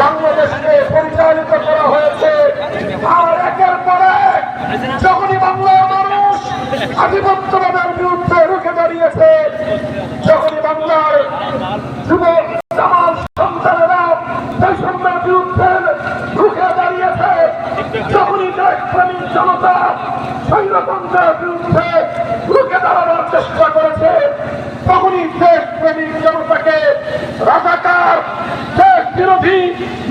বাংলাদেশকে পরিচালিত করা হয়েছে। আর একের পর যখনই বাংলার মানুষ আধিপত্যবাদের বিরুদ্ধে রুখে দাঁড়িয়েছে, যখনই বাংলার যুব জামাল সন্তানেরা বৈষম্যের বিরুদ্ধে রুখে দাঁড়িয়েছে, যখনই দেশপ্রেমী জনতা স্বৈরতন্ত্রের বিরুদ্ধে রুখে দাঁড়ানোর চেষ্টা করেছে, তখনই দেশপ্রেমিক জনতাকে রাজাকার বিরোধী,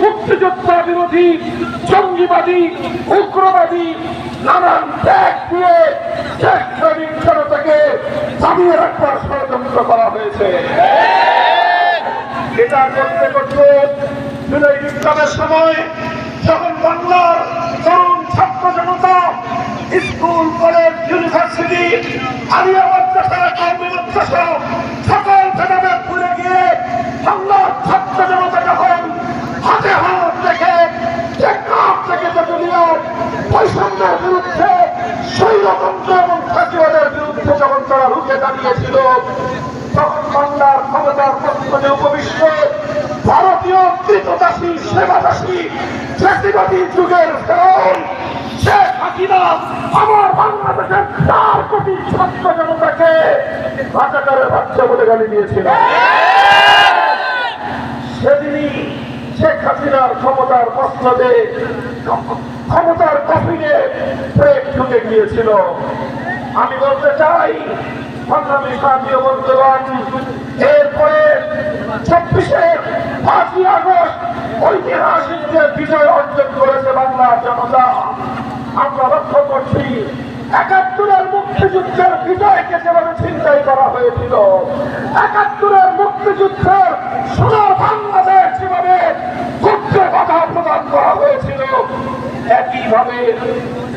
মুক্তিযুদ্ধ বিরোধী, জঙ্গিবাদী, উগ্রবাদী, নানান ত্যাগ দিয়ে দেশপ্রেমিক জনতাকে দাবিয়ে রাখবার ষড়যন্ত্র করা হয়েছে। এটা করতে করতে জুলাই বিপ্লবের সময় যখন বাংলার তরুণ ছাত্র জনতা স্কুল, কলেজ, ইউনিভার্সিটি, আলিয়া মাদ্রাসা কৌমি মাদ্রাসা সকল ভেদাভেদ ভুলে গিয়ে বাংলার ছাত্র জনতা যখন হাতে হাত রেখে টেকনাফ তেতুলিয়া বৈষম্যের বিরুদ্ধে স্বৈরতন্ত্র দাঁড়িয়েছিল, তখন বাংলার ক্ষমতার পক্ষে উপবিষ্ট ভারতীয় কৃতদাসী, সেবাদাসী চাকরিবাদী যুগের ফেরন শেখ হাসিনা আমার বাংলাদেশের চার কোটি ছাত্র জনতাকে রাজাকারের বাচ্চা বলে গালি দিয়েছিল। শেখ হাসিনার ক্ষমতার মসনদে, ক্ষমতার কফিনে ব্রেক ঢুকে গিয়েছিল। আমি বলতে চাই ঐতিহাসিক বিজয় অর্জন করেছে বাংলার জনতা, আমরা লক্ষ্য করছি একাত্তরের মুক্তিযুদ্ধের বিজয়কে যেভাবে চিন্তাই করা হয়েছিল একাত্তরের মুক্তিযুদ্ধের সোনার বাংলাদেশ যেভাবে বাধা প্রদান করা হয়েছিল। একইভাবে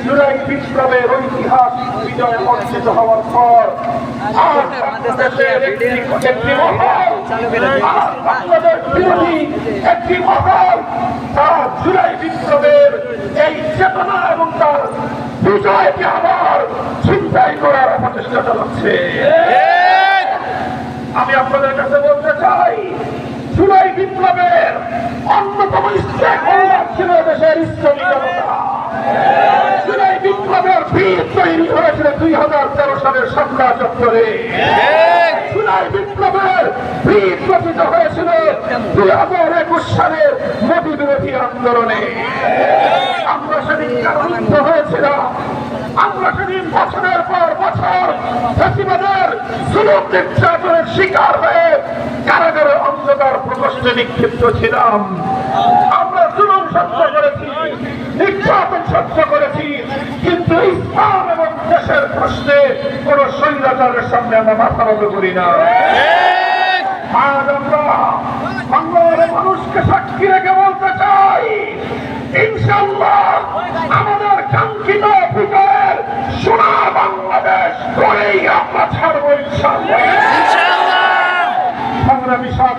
জুলাই বিপ্লবের ঐতিহাসিক বিজয় অর্জিত হওয়ার পর একটি- মহল তার জুলাই বিপ্লবের এই চেতনা এবং তার বিজয়কে আবার চিন্তাই করার অপচেষ্টা চালাচ্ছে। আমি আপনাদের কাছে বলতে চাই বিপ্লবের অন্যতম ছিল দেশের বিপ্লবের বীর তৈরি হয়েছিল দুই হাজার তেরো সালের সন্ধ্যা চত্বরে। বিপ্লবের হয়েছিল দুই হাজার একুশ সালের মোদী বিরোধী আন্দোলনে। আমরা সেদিন হয়েছিলাম। আমরা সেদিন বছরের পর বছর শিকার হয়ে কারাগারে অন্ধকার প্রকোষ্ঠে নিক্ষিপ্ত ছিলাম। আমরা জুলুম সহ্য করেছি, নির্যাতন সহ্য করেছি, কিন্তু ইসলাম এবং দেশের প্রশ্নে কোন স্বৈরাচারের সামনে আমরা মাথা নত করি না। আজ বাংলার মানুষকে সাক্ষী রেখে বলতে চাই ইনশাল্লাহ আমাদের কাঙ্ক্ষিত বিজয়ের সোনা বাংলাদেশ করেই আমরা ছাড়বো ইনশাল্লাহ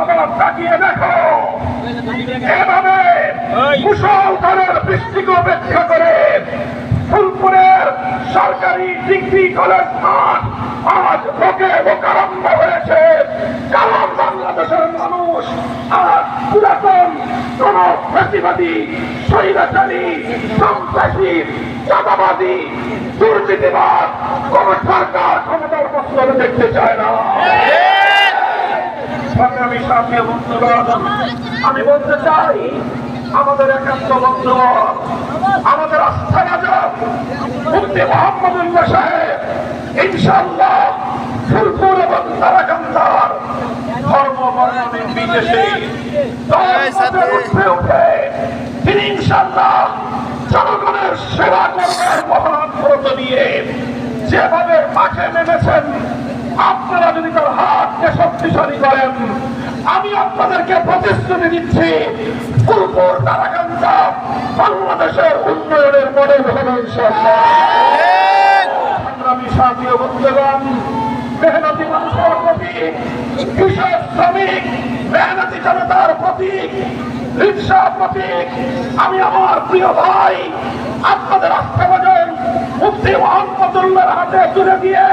আবার তাকিয়ে দেখো। এভাবে মুসলমানের বৃষ্টিকে উপেক্ষা করে ফুলপুরের সরকারি ডিগ্রি কলেজ মাঠ আজ হয়েছে। কারণ বাংলাদেশের মানুষ আজ পুরাতন কোন প্রতিবাদী স্বৈরাচারী সন্ত্রাসী চাঁদাবাদী দুর্নীতিবাদ কোন সরকার ক্ষমতার দেখতে চায় না। সংগ্রামী সাথী বন্ধুগণ আমি বলতে চাই আমাদের একান্ত বন্ধু আমাদের আস্থা রাজক মুক্তি মোহাম্মদুল্লাহ সাহেব ইনশাল্লাহ ফুলপুর এবং তারাকান্দার ধর্ম বর্ণ নির্বিশেষে তিনি ইনশাল্লাহ জনগণের সেবা করবার মহান ব্রত নিয়ে। যেভাবে মাঠে নেমেছেন আপনারা যদি তার হাতকে শক্তিশালী করেন, আমি আপনাদেরকে প্রতিশ্রুতি দিচ্ছি ফুলপুর তারাকান্তা বাংলাদেশের উন্নয়নের মডেল হবে মেহনতি মানুষের প্রতি, কৃষক, শ্রমিক, মেহনতি জনতার প্রতীক রিক্সা প্রতীক, আমি আমার প্রিয় ভাই, আপনাদের আস্থাভাজন মুক্তি মোহাম্মদুল্লাহর হাতে তুলে দিয়ে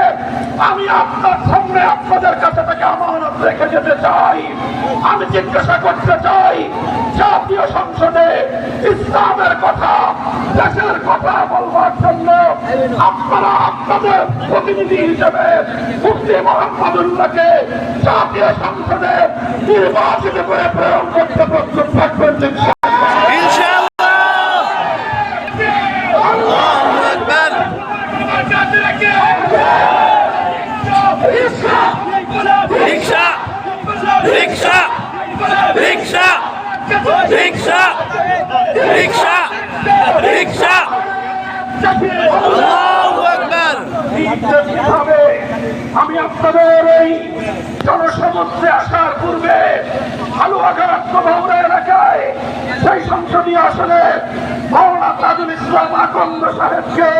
আমি আপনার সামনে আপনাদের কাছে থেকে আমানত রেখে যেতে চাই। আমি জিজ্ঞাসা করতে চাই, জাতীয় সংসদে ইসলামের কথা, দেশের কথা বলবার জন্য আপনারা আপনাদের প্রতিনিধি হিসেবে মুফতি মোহাম্মদুল্লাহকে জাতীয় সংসদে নির্বাচিত করে প্রেরণ করতে প্রস্তুত থাকবেন আমি আপনাদের এই জনসমুদ্রে আসার পূর্বে হালুয়াঘাট কভাউড়া এলাকায় সেই সংসদীয় আসনে মাওলানা তাজুল ইসলাম আকন্দ সাহেবকে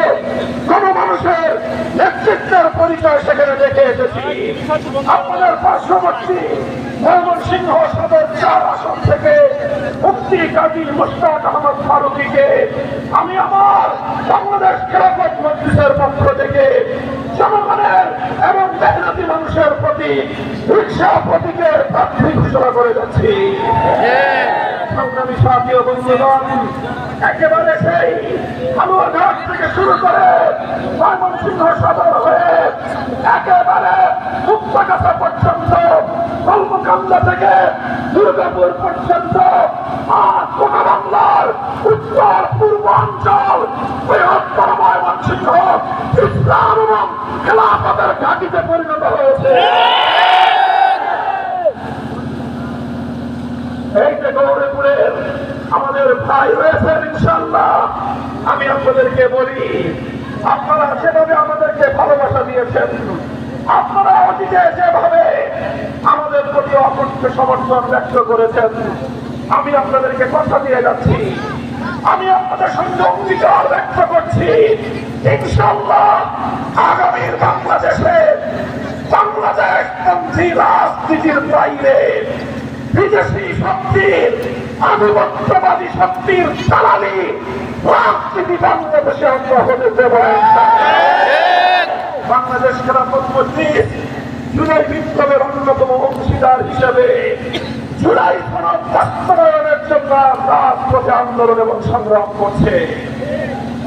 কোন মানুষের নেতৃত্বের পরিচয় সেখানে দেখে এসেছি। আপনাদের পার্শ্ববর্তী ময়মনসিংহ সদর চার আসন থেকে মুক্তি কাজী মুস্তাক আহমদ ফারুকিকে, আমি আমার বাংলাদেশ খেলাফত মজলিসের পক্ষ থেকে জনগণের এবং মেহনতি মানুষের প্রতি রিক্সা প্রতীকের প্রার্থী ঘোষণা করে যাচ্ছি। সংগ্রামী সাথী ও বন্ধুগণ, একেবারে সেই হালুয়াঘাট থেকে শুরু করে ময়মনসিংহ সদর হয়ে একেবারে মুক্তাগাছা পর্যন্ত, কলমকান্দা থেকে দুর্গাপুর পর্যন্ত, আর কোটা বাংলার উত্তর, পূর্বাঞ্চল, বৃহত্তর ময়মনসিংহ, ইসলাম এবং খেলাফতের ঘাটিতে পরিণত হয়েছে। এই যে আমাদের ভাই রয়েছেন ইনশাল্লাহ আমি আপনাদেরকে বলি, আপনারা সেভাবে আমাদেরকে ভালোবাসা দিয়েছেন, আপনারা অতীতে যেভাবে আমাদের প্রতি অকণ্ঠ সমর্থন ব্যক্ত করেছেন, আমি আপনাদেরকে কথা দিয়ে যাচ্ছি। আমি আপনাদের সঙ্গে অঙ্গীকার ব্যক্ত করছি ইনশাল্লাহ আগামীর বাংলাদেশে বাংলাদেশ রাজনীতির বাইরে বিদেশি শক্তির আধিপত্যবাদী শক্তির দালালি, রাজনীতি বাংলাদেশে আমরা হতে দেব। বাংলাদেশ খেলাফত মসজিদ জুলাই বিপ্লবের অন্যতম অংশীদার হিসেবে জুলাই সনদ বাস্তবায়নের জন্য রাজপথে আন্দোলন এবং সংগ্রাম করছে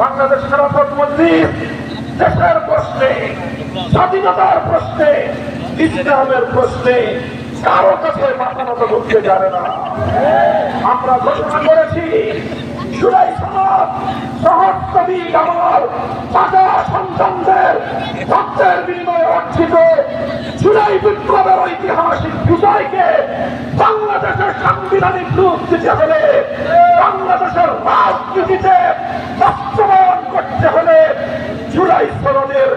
বাংলাদেশ খেলাফত মসজিদ দেশের প্রশ্নে, স্বাধীনতার প্রশ্নে, ইসলামের প্রশ্নে কারও কাছে মাথা নত করতে জানে না। আমরা ঘোষণা করেছি জুলাই সমাজ সহস্রী আমার পাকা সন্তানদের রক্তের বিনিময়ে অর্জিত জুলাই বিপ্লবের দিতে হলে, বাংলাদেশের রাজনীতিতে বাস্তবায়ন হলে জুলাই সনদের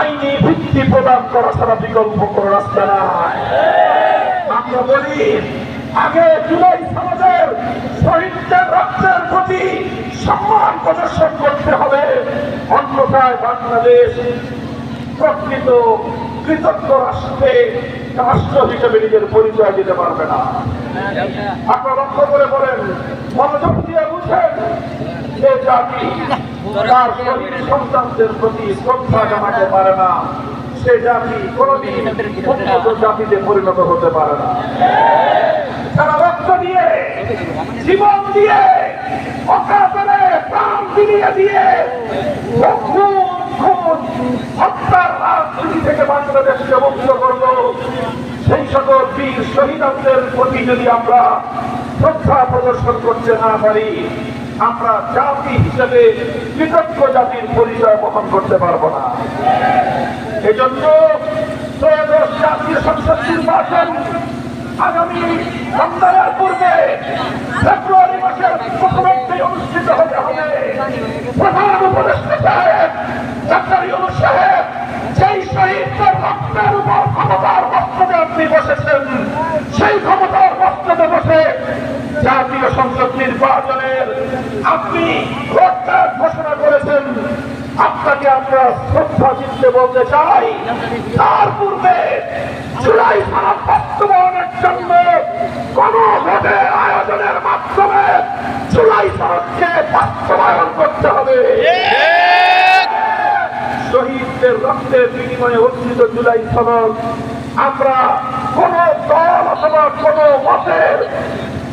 আইনি ভিত্তি প্রদান করা ছাড়া বিকল্প কোনো রাস্তা নাই। আমরা বলি, আগে জুলাই সমাজের শহীদদের রক্তের প্রতি সম্মান প্রদর্শন করতে হবে। অন্যথায় বাংলাদেশ প্রকৃত কৃতজ্ঞ রাষ্ট্রে রাষ্ট্র হিসেবে নিজের পরিচয় দিতে পারবে না। আপনারা লক্ষ্য করে বলেন, মনোযোগ দিয়ে বুঝেন যে জাতি তার শহীদ সন্তানদের প্রতি শ্রদ্ধা জানাতে পারে না। সে জাতি কোনদিন উন্নত জাতিতে পরিণত হতে পারে না। তারা রক্ত দিয়ে, জীবন দিয়ে, অকাতরে প্রাণ বিলিয়ে দিয়ে থেকে সেই সকল প্রতি যদি আমরা প্রদর্শন না আমরা জাতি হিসেবে কৃতজ্ঞ জাতির পরিচয় বহন করতে পারব না। এজন্য জাতীয় সংসদ নির্বাচন আগামী রমজানের পূর্বে ফেব্রুয়ারি মাসের মুখ্যমন্ত্রী অনুষ্ঠিত হতে হবে। প্রধান উপদেষ্টা সাহেব, ডাক্তার ইউনুস সাহেব যেই শহীদদের রক্তের উপর ক্ষমতার বস্ত্রে আপনি বসেছেন। সেই ক্ষমতার বস্ত্রে বসে জাতীয় সংসদ নির্বাচনের আপনি রোডম্যাপ আপনাকে আমরা শ্রদ্ধা চিনতে বলতে চাই, তার পূর্বে জুলাই বাস্তবায়নের জন্য কোন ভোটের আয়োজনের মাধ্যমে জুলাই সনদকে বাস্তবায়ন করতে হবে। শহীদদের রক্তের বিনিময়ে অর্জিত জুলাই সনদ আমরা কোন দল অথবা কোন মতের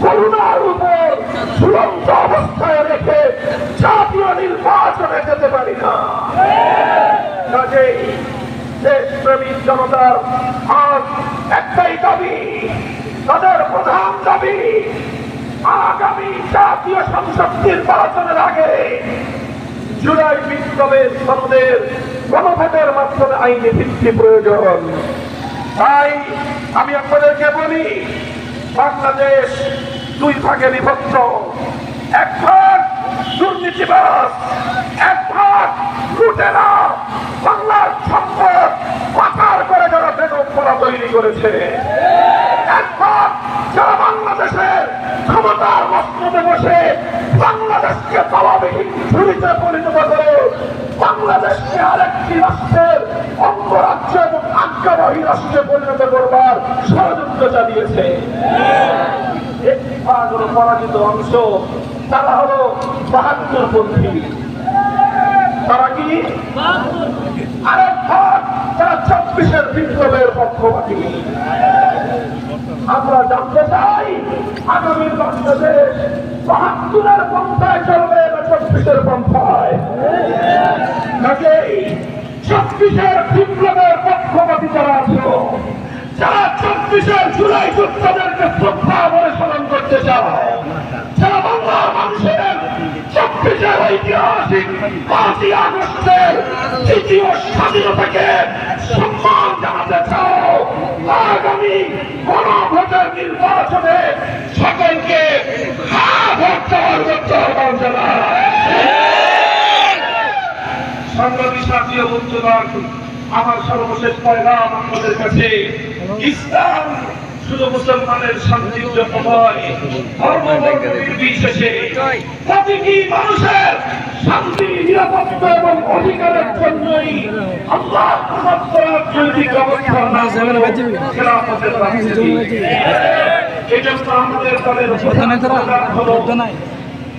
করুণার উপর ঝুলন্ত অবস্থায় রেখে জাতীয় নির্বাচনে যেতে পারি না কাজেই দেশপ্রেমিক জনতার আজ একটাই দাবি, তাদের প্রধান দাবি, আগামী জাতীয় সংসদ নির্বাচনের আগে জুলাই বিপ্লবের সনদের গণভোটের মাধ্যমে আইনি ভিত্তি প্রয়োজন। তাই আমি আপনাদেরকে বলি, বাংলাদেশ দুই ভাগে বিভক্ত। এক ভাগ দুর্নীতিবাস এক ভাগ লুটেরা বাংলার সম্পদ পাচার করে যারা বেগম পোড়া তৈরি করেছে। বাংলাদেশের ক্ষমতার বসে বাংলাদেশকে তলাবিহীন ঝুড়িতে পরিণত করে, বাংলাদেশকে আরেকটি রাষ্ট্রের অঙ্গরাজ্য এবং আজ্ঞাবাহী রাষ্ট্রে পরিণত করবার ষড়যন্ত্র চালিয়েছে। একটি ভাগ পরাজিত অংশ, তারা হলো বাহাত্তর পন্থী। তারা কি? আরেক চব্বিশের বিপ্লবের পক্ষপাতী। আমরা জানতে চাই, আগামী বাংলাদেশ বাহাত্তরের পন্থায় চলবে না চব্বিশের পন্থায়? কাজেই চব্বিশের বিপ্লবের পক্ষপাতী যারা আছো, যারা চব্বিশের জুলাই যোদ্ধাদেরকে শ্রদ্ধা বলে স্মরণ করতে চায় যারা বাংলা মানুষের চব্বিশের ঐতিহাসিক পাঁচই আগস্টের তৃতীয় স্বাধীনতাকে সম্মান জানাতে চাও। আগামী গণভোটের নির্বাচনে সকলকে আমার সর্বশেষ পয়গাম আপনাদের কাছে ইসলাম শুধু মুসলমানের শান্তির জন্য নয় ধর্ম নির্বিশেষে প্রতিটি মানুষের শান্তি নিরাপত্তা এবং অধিকারের জন্যই আল্লাহ রাজনৈতিক। এজন্য আমাদের প্রধান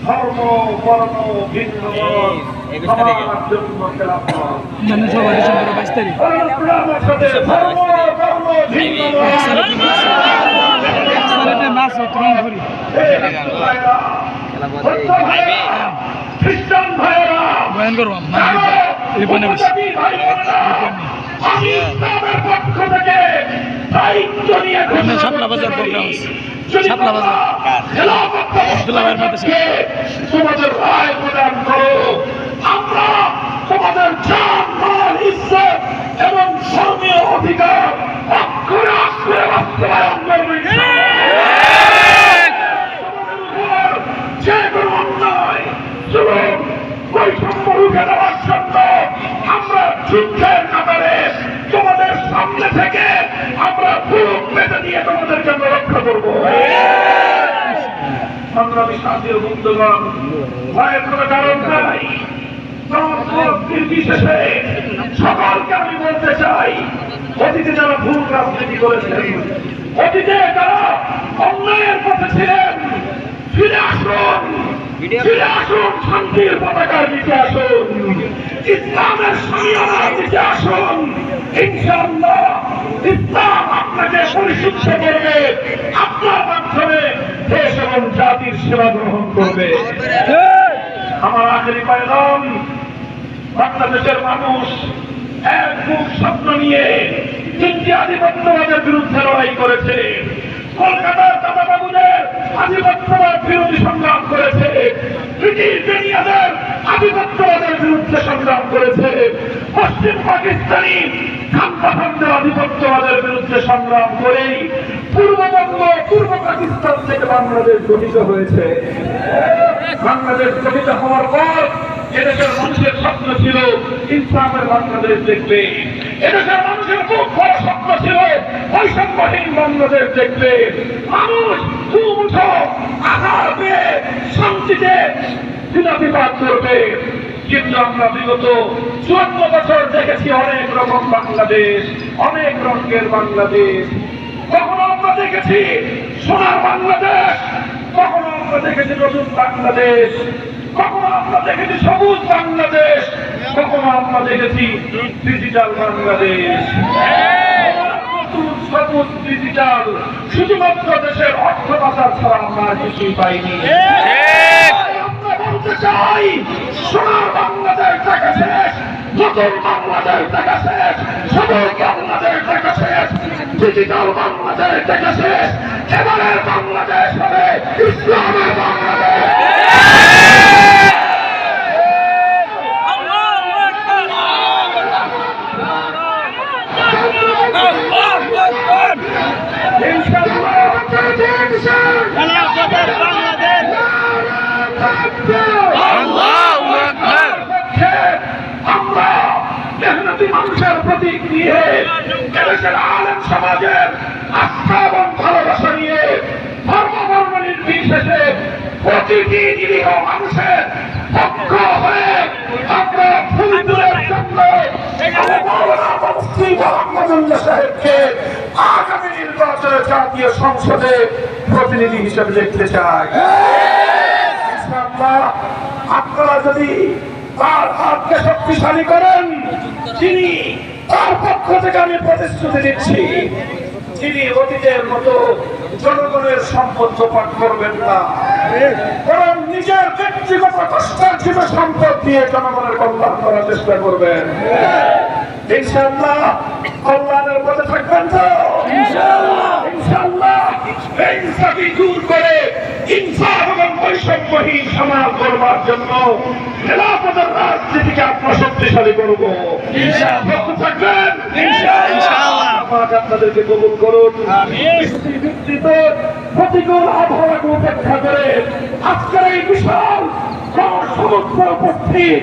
ধর্ম বর্ণ ভিন্ন জন্য সবাই বাইশ তারিখ। বয়ান করব এই পানে বসে আমি ইসলামের পক্ষ থেকে দায়িত্ব নিয়ে ঘোষণা শাপলা বাজার করতে program পারি। আছে। যদি শাপলা বাজার। তোমরা আব্দুল্লাহ ভাইয়ের মাদ্রাসা। ব্যবস্থাকে তোমাদের রায় প্রদান করো আমরা তোমাদের জান মাল ইজ্জত এবং ধর্মীয় অধিকার অক্ষরে অক্ষরে বাস্তবায়ন করব তোমাদের উপর যে কোনো অন্যায় জুলুম বৈষম্য রুখে দেওয়ার জন্য আমরা যুদ্ধের কাতারে তোমাদের সামনে থেকে আমরা বুক পেতে দিয়ে তোমাদের জন্য রক্ষা করব সংগ্রামী শান্তির বন্ধুগণ ভয়ের কোনো কারণ নাই দল নির্বিশেষে সকলকে আমি বলতে চাই অতীতে যারা ভুল রাজনীতি করেছেন অতীতে যারা অন্যায়ের পথে ছিলেন ফিরে আসুন ফিরে আসুন শান্তির পতাকার দিকে আসুন ইসলামের সামিয়ানার দিকে আসুন। ইনশাআল্লাহ ইসলাম আপনাকে পরিশুদ্ধ করবে আপনার মাধ্যমে দেশ এবং জাতির সেবা গ্রহণ করবে। আমার আখেরি পায়গাম বাংলাদেশের মানুষ এক স্বপ্ন নিয়ে তিনটি আধিপত্যবাদের বিরুদ্ধে লড়াই করেছে। কলকাতার দাদাবাবুদের আধিপত্যবাদ বিরোধী সংগ্রাম করেছে। ব্রিটিশ বেনিয়াদের আধিপত্যবাদের বিরুদ্ধে সংগ্রাম করেছে। পশ্চিম পাকিস্তানি খানপাখানদের আধিপত্যবাদের বিরুদ্ধে সংগ্রাম করেই পূর্ববঙ্গ পূর্ব পাকিস্তান থেকে বাংলাদেশ গঠিত হয়েছে। বাংলাদেশ গঠিত হওয়ার পর এদেশের মানুষের স্বপ্ন ছিল ইনসাফের বাংলাদেশ দেখবে। এদেশের মানুষের খুব বড় স্বপ্ন ছিল বৈষম্যহীন বাংলাদেশ দেখবে। মানুষ দুমুঠো আহার পেয়ে শান্তিতে দিনাতিপাত করবে। কিন্তু আমরা বিগত চুয়ান্ন বছর দেখেছি অনেক রকম বাংলাদেশ, অনেক রঙের বাংলাদেশ। কখনো আমরা দেখেছি সোনার বাংলাদেশ, কখনো আমরা দেখেছি নতুন বাংলাদেশ। কখনো আমরা দেখেছি সবুজ বাংলাদেশ, কখনো আমরা দেখেছি ডিজিটাল বাংলাদেশ। সবুজ ডিজিটাল শুধুমাত্র দেশের ছাড়া আমরা কিছুই পাইনি। বাংলাদেশ হবে ইসলামের বাংলাদেশ ইনশাআল্লাহ আল্লাহু আকবার পক্ষে আমরা মেহনতি মানুষের প্রতীক নিয়ে দেশের সমাজের আস্থা এবং ভালোবাসা নিয়ে ধর্ম বর্ণ নির্বিশেষে প্রতিটি নিরীহ মানুষের পক্ষ হয়ে আমরা ফুলপুরের জন্য সাহেবকে আগামী নির্বাচনে জাতীয় সংসদে প্রতিনিধি হিসেবে দেখতে চাই। আপনারা যদি তার হাতকে শক্তিশালী করেন, তিনি তার পক্ষ থেকে আমি প্রতিশ্রুতি দিচ্ছি তিনি অতীতের মতো জনগণের সম্পদ লোপাট করবেন না, বরং নিজের ব্যক্তিগত কষ্টার্জিত সম্পদ দিয়ে জনগণের কল্যাণ করার চেষ্টা করবেন। ইনশাআল্লাহ কল্যাণের পথে থাকবেন তো। ইনশাআল্লাহ দূর করে ইনসাফ এবং বৈষম্যহীন সমাজ করবার জন্য খেলাফতের রাজনীতিকে আমরা শক্তিশালী করব। ইনশাআল্লাহ। থাকবেন? ইনশাআল্লাহ। আমাকে আপনাদেরকে কবুল করুন। প্রতিকূল আবহাওয়াকে উপেক্ষা করে আজকের এই বিশাল সমুদ্র উপস্থিত